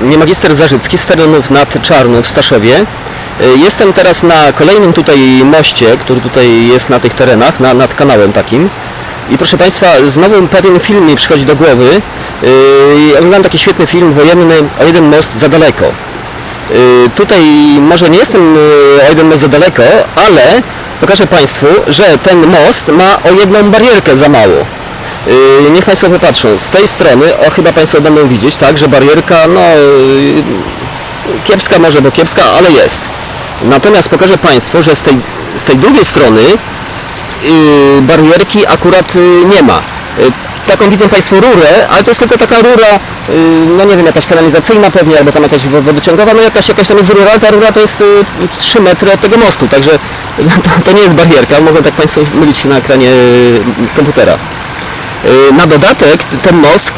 nie magister Zarzycki z terenów nad Czarną w Staszewie. Y, Jestem teraz na kolejnym tutaj moście, który tutaj jest na tych terenach, na, nad kanałem takim. I proszę Państwa, znowu pewien film mi przychodzi do głowy. Yy, oglądam taki świetny film wojenny o jeden most za daleko. Yy, tutaj może nie jestem o jeden most za daleko, ale pokażę Państwu, że ten most ma o jedną barierkę za mało. Yy, niech Państwo popatrzą, z tej strony, o chyba Państwo będą widzieć, tak, że barierka, no yy, kiepska może, bo kiepska, ale jest. Natomiast pokażę Państwu, że z tej, z tej drugiej strony yy, barierki akurat nie ma. Taką widzą Państwo rurę, ale to jest tylko taka rura, no nie wiem, jakaś kanalizacyjna pewnie, albo tam jakaś wo- wodociągowa, no jakaś, jakaś tam jest rura, ale ta rura to jest yy, 3 metry od tego mostu, także to, to nie jest barierka, mogą tak Państwo mylić się na ekranie komputera. Yy, Na dodatek ten most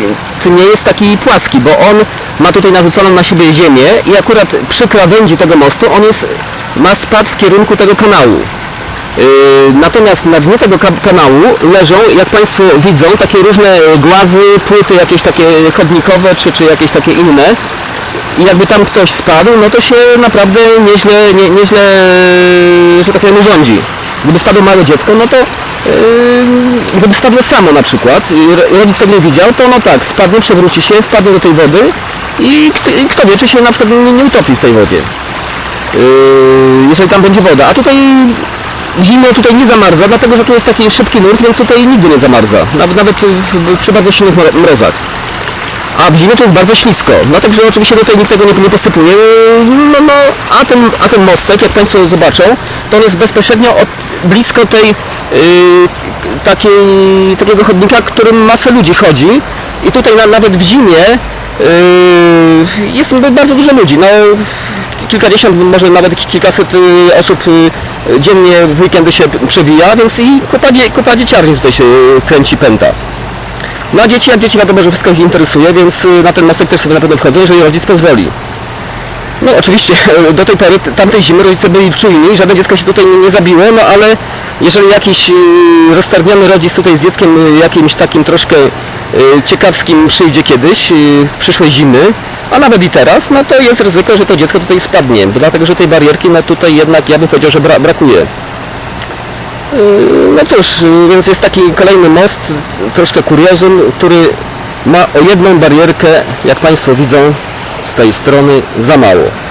nie jest taki płaski, bo on ma tutaj narzuconą na siebie ziemię i akurat przy krawędzi tego mostu on jest, ma spad w kierunku tego kanału. Yy, Natomiast na dnie tego ka- kanału leżą, jak Państwo widzą, takie różne głazy, płyty jakieś takie chodnikowe, czy, czy jakieś takie inne. I jakby tam ktoś spadł, no to się naprawdę nieźle, nie, nieźle, że tak powiem, urządzi. Gdyby spadło małe dziecko, no to gdyby spadło samo na przykład, i ro- rodzic tego nie widział, to no tak, spadnie, przewróci się, wpadnie do tej wody i kto, i kto wie, czy się na przykład nie, nie utopi w tej wodzie. Yy, jeżeli tam będzie woda. A tutaj zimą tutaj nie zamarza, dlatego że tu jest taki szybki nurt, więc tutaj nigdy nie zamarza. Nawet, nawet przy bardzo silnych mro- mrozach. A w zimie to jest bardzo ślisko, dlatego że oczywiście tutaj nikt tego nie, nie posypuje. No, no, a, ten, a ten mostek, jak Państwo zobaczą, to on jest bezpośrednio od, blisko tej yy, takiego chodnika, którym masę ludzi chodzi. I tutaj na, nawet w zimie yy, jest bardzo dużo ludzi. No, kilkadziesiąt, może nawet ki- kilkaset y, osób y, dziennie w weekendy się przewija, więc i kupa, kupa dzieciarni tutaj się kręci, pęta. No a dzieci, jak dzieci wiadomo, że wszystko ich interesuje, więc na ten mostek też sobie na pewno wchodzą, jeżeli rodzic pozwoli. No oczywiście do tej pory, tamtej zimy rodzice byli czujni, żadne dziecko się tutaj nie, nie zabiło, no ale jeżeli jakiś y, roztargniony rodzic tutaj z dzieckiem y, jakimś takim troszkę y, ciekawskim przyjdzie kiedyś, w przyszłej zimy, a nawet i teraz, no to jest ryzyko, że to dziecko tutaj spadnie, dlatego że tej barierki no tutaj jednak ja bym powiedział, że bra brakuje. No cóż, więc jest taki kolejny most, troszkę kuriozum, który ma o jedną barierkę, jak Państwo widzą, z tej strony za mało.